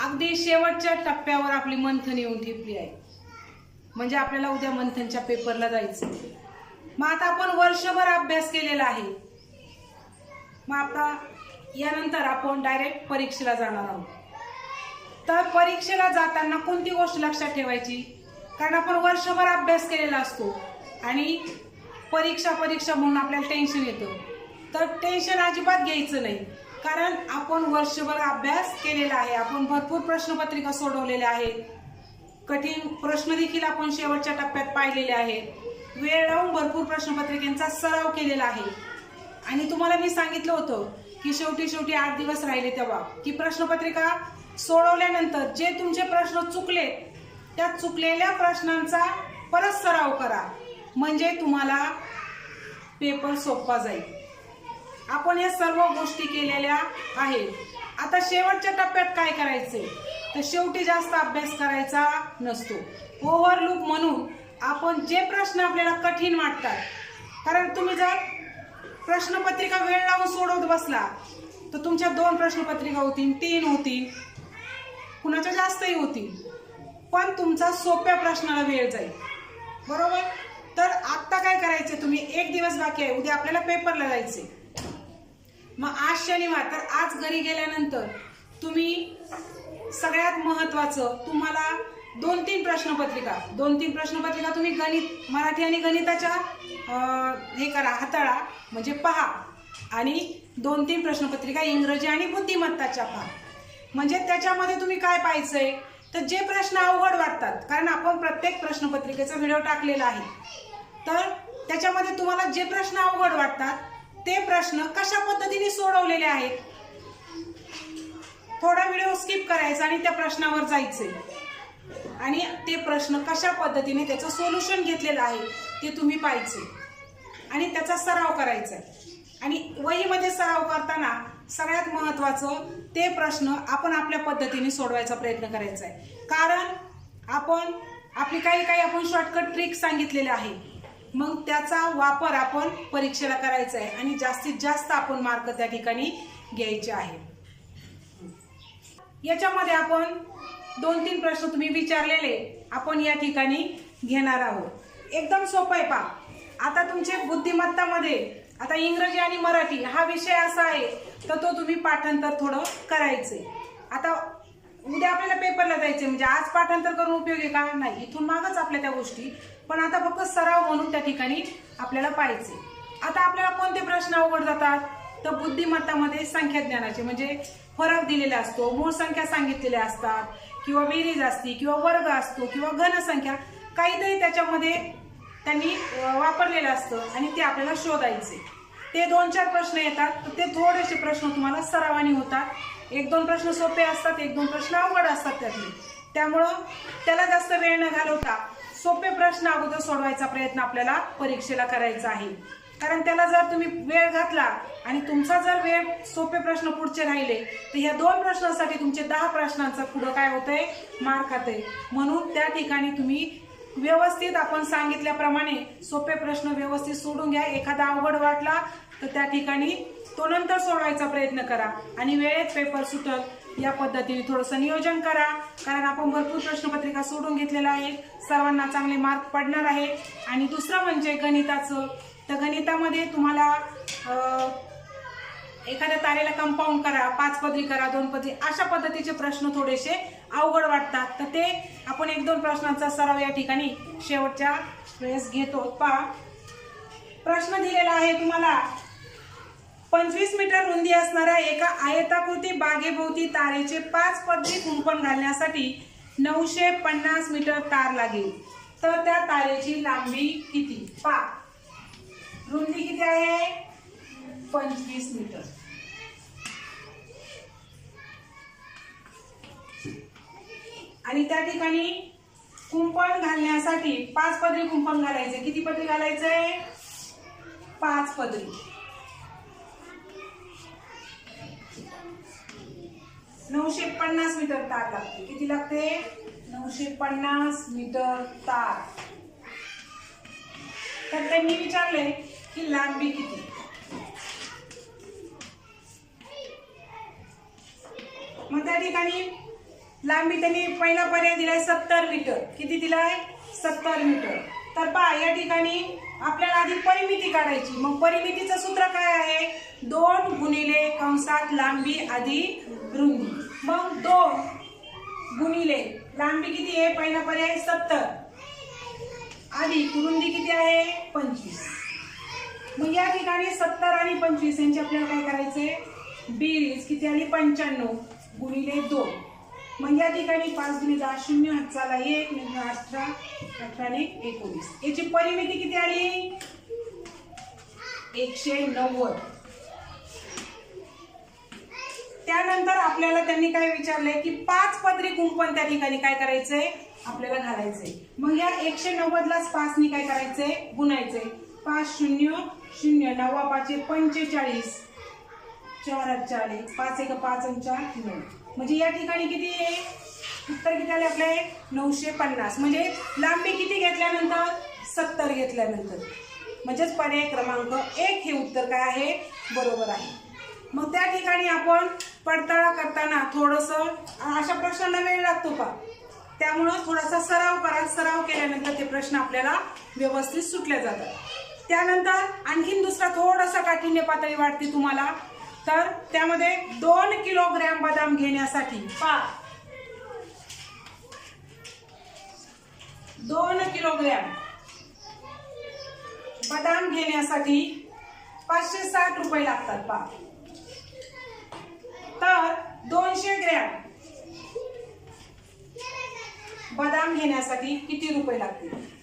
अगदी शेवटच्या टप्प्यावर आपली मंथन येऊन ठेपली आहे. म्हणजे आपल्याला उद्या मंथनच्या पेपरला जायचं. मग आता आपण वर्षभर अभ्यास केलेला आहे. मग आता यानंतर आपण डायरेक्ट परीक्षेला जाणार आहोत. तर परीक्षेला जाताना कोणती गोष्ट लक्षात ठेवायची? कारण आपण वर्षभर अभ्यास केलेला असतो आणि परीक्षा परीक्षा म्हणून आपल्याला टेन्शन येतं. तर टेन्शन अजिबात घ्यायचं नाही. कारण आपण वर्षभर अभ्यास केलेला आहे. आपण भरपूर प्रश्नपत्रिका सोडवलेल्या आहेत. कठीण प्रश्न देखील आपण शेवटच्या टप्प्यात पाहिलेले आहेत. वेळ लावून भरपूर प्रश्नपत्रिकांचा सराव केलेला आहे. आणि तुम्हाला मी सांगितलं होतं की शेवटी शेवटी आठ दिवस राहिले तेव्हा. की प्रश्नपत्रिका सोडवल्यानंतर जे तुमचे प्रश्न चुकले त्या चुकलेल्या प्रश्नांचा परत सराव करा. म्हणजे तुम्हाला पेपर सोपा जाईल. आपण या सर्व गोष्टी केलेल्या आहेत. आता शेवटच्या टप्प्यात काय करायचे तर शेवटी जास्त अभ्यास करायचा नसतो. ओव्हरलुक म्हणून आपण जे प्रश्न आपल्याला कठीण वाटतात कारण तुम्ही जर प्रश्नपत्रिका वेळ लावून सोडवत बसला तर तुमच्या दोन प्रश्नपत्रिका होतील तीन होतील कुणाच्या जास्तही होतील. पण तुमचा सोप्या प्रश्नाला वेळ जाईल. बरोबर? तर आत्ता काय करायचे तुम्ही? एक दिवस बाकी आहे. उद्या आपल्याला पेपरला जायचे मग आज शनिवार तर आज घरी गेल्यानंतर तुम्ही सगळ्यात महत्वाचं तुम्हाला दोन तीन प्रश्नपत्रिका दोन तीन प्रश्नपत्रिका तुम्ही गणित मराठी आणि गणिताच्या हे करा हाताळा म्हणजे पहा. आणि दोन तीन प्रश्नपत्रिका इंग्रजी आणि बुद्धिमत्ताच्या पहा. म्हणजे त्याच्यामध्ये तुम्ही काय पाहायचं आहे तर जे प्रश्न अवघड वाटतात कारण आपण प्रत्येक प्रश्नपत्रिकेचा व्हिडिओ टाकलेला आहे तर त्याच्यामध्ये तुम्हाला जे प्रश्न अवघड वाटतात ते प्रश्न कशा पद्धतीने सोडवलेले आहेत? थोडा व्हिडिओ स्किप करायचा आणि त्या प्रश्नावर जायचे आणि ते प्रश्न कशा पद्धतीने त्याचं सोल्युशन घेतलेलं आहे ते तुम्ही पाहायचे आणि त्याचा सराव करायचा आहे. आणि वहीमध्ये सराव करताना सगळ्यात महत्त्वाचं ते प्रश्न आपण आपल्या पद्धतीने सोडवायचा प्रयत्न करायचा आहे कारण आपण आपली काही काही आपण शॉर्टकट ट्रिक सांगितलेले आहे. मग त्याचा वापर आपण परीक्षेला करायचा आहे आणि जास्तीत जास्त आपण मार्क त्या ठिकाणी घ्यायचे आहे. याच्यामध्ये आपण दोन तीन प्रश्न तुम्ही विचारलेले आपण या ठिकाणी घेणार आहोत. एकदम सोपं आहे पा आता तुमचे बुद्धिमत्तामध्ये आता इंग्रजी आणि मराठी हा विषय असा आहे तर तो तुम्ही पाठांतर थोडं करायचे. आता उद्या आपल्याला पेपरला जायचे म्हणजे आज पाठांतर करून उपयोग आहे का? नाही. इथून मागच आपल्या त्या गोष्टी. पण आता फक्त सराव म्हणून त्या ठिकाणी आपल्याला पाहायचे आता आपल्याला कोणते प्रश्न अवघड जातात? तर बुद्धिमत्तामध्ये संख्या ज्ञानाचे म्हणजे फरक दिलेला असतो. मूळ संख्या सांगितलेल्या असतात. किंवा बेरीज असती किंवा वर्ग असतो किंवा घनसंख्या काहीतरी त्याच्यामध्ये त्यांनी वापरलेलं असतं आणि ते आपल्याला शोधायचे. ते दोन चार प्रश्न येतात. तर ते थोडेसे प्रश्न तुम्हाला सरावानी होतात. एक दोन प्रश्न सोपे असतात एक दोन प्रश्न अवघड असतात त्यातले. त्यामुळं त्याला जास्त वेळ न घालवता सोपे प्रश्न अगोदर सोडवायचा प्रयत्न आपल्याला परीक्षेला करायचा आहे. कारण त्याला जर तुम्ही वेळ घातला आणि तुमचा जर वेळ सोपे प्रश्न पुढचे राहिले तर ह्या दोन प्रश्नांसाठी तुमचे दहा प्रश्नांचा पुढं काय होतंय? मार्क खातंय. म्हणून त्या ठिकाणी तुम्ही व्यवस्थित आपण सांगितल्याप्रमाणे सोपे प्रश्न व्यवस्थित सोडून घ्या. एखादा अवघड वाटला तर त्या ठिकाणी तो नंतर सोडवायचा प्रयत्न करा. आणि वेळेत पेपर सुटत या पद्धतीने थोडंसं नियोजन करा. कारण आपण भरपूर प्रश्नपत्रिका सोडून घेतलेल्या आहेत. सर्वांना चांगले मार्क पडणार आहे. आणि दुसरं म्हणजे गणिताचं. तर गणितामध्ये तुम्हाला एखाद्या तारेला कंपाऊंड करा पाच पदरी करा दोन पदरी अशा पद्धतीचे प्रश्न थोडेसे अवघड वाटतात. तर ते आपण एक दोन प्रश्नांचा सराव या ठिकाणी शेवटच्या वेळेस घेतो. पहा. प्रश्न दिलेला आहे तुम्हाला. पंचवीस मीटर रुंदी असणाऱ्या एका आयताकृती बागेभोवती तारेचे पाच पदरी कुंपण घालण्यासाठी नऊशे पन्नास मीटर तार लागेल. तर त्या तारेची लांबी किती? पा रुंदी किती आहे? पंचवीस मीटर. आणि त्या ठिकाणी कुंपण घालण्यासाठी पाच पदरी कुंपण घालायचे. किती पदरी घालायचंय पाच पदरी. नऊशे पन्नास मीटर तार लागते. किती लागते? नऊशे पन्नास मीटर तार. तर त्यांनी विचारले की लांबी किती? मग त्या ठिकाणी लांबी त्यांनी पहिला पर्याय दिलाय सत्तर मीटर. किती दिलाय? सत्तर मीटर. तर पहा या ठिकाणी आपल्याला आधी परिमिती काढायची. मग परिमितीचं सूत्र काय आहे? दोन गुणिले कंसात लांबी आधी रुंदी. मग दोन गुणिले लांबी किती आहे? पहिला पर्याय सत्तर. आधी रुंदी किती आहे? पंचवीस. मग या ठिकाणी सत्तर आणि पंचवीस यांची आपल्याला काय करायचे बेरीज किती आली? पंच्याण्णव. गुणिले दोन. मग या ठिकाणी पाच गुणी दहा शून्य हातचाला एक म्हणजे अठरा अठराने एकोणीस. याची परिमिती किती आली? एकशे नव्वद. त्यानंतर आपल्याला त्यांनी काय विचारलंय की पाच पदरी कुंपण त्या ठिकाणी काय करायचंय? आपल्याला घालायचंय. मग या एकशे नव्वदलाच पाचनी काय करायचंय? गुणायचंय. पाच शून्य शून्य नव्वा पाचशे पंचेचाळीस. चार हात चार एक पाच एक पाच आणि चार नऊ. म्हणजे या ठिकाणी किती आहे? उत्तर किती आले आपले? नऊशे पन्नास. म्हणजे लांबी किती घेतल्यानंतर? सत्तर घेतल्यानंतर. म्हणजेच पर्याय क्रमांक एक हे उत्तर काय आहे? बरोबर आहे. मग त्या ठिकाणी आपण पडताळा करताना थोडंसं अशा प्रश्नांना वेळ लागतो का? त्यामुळं थोडासा सराव करा. सराव केल्यानंतर ते प्रश्न आपल्याला व्यवस्थित सुटले जातात. त्यानंतर आणखीन दुसरा थोडासा काठिण्य पातळी वाटते तुम्हाला. तर त्यामध्ये दोन किलोग्रॅम बदाम घेण्यासाठी पा. दोन किलोग्रॅम बदाम घेण्यासाठी पाचशे साठ रुपये लागतात पा. तर दोनशे ग्रॅम बदाम घेण्यासाठी किती रुपये लागतील?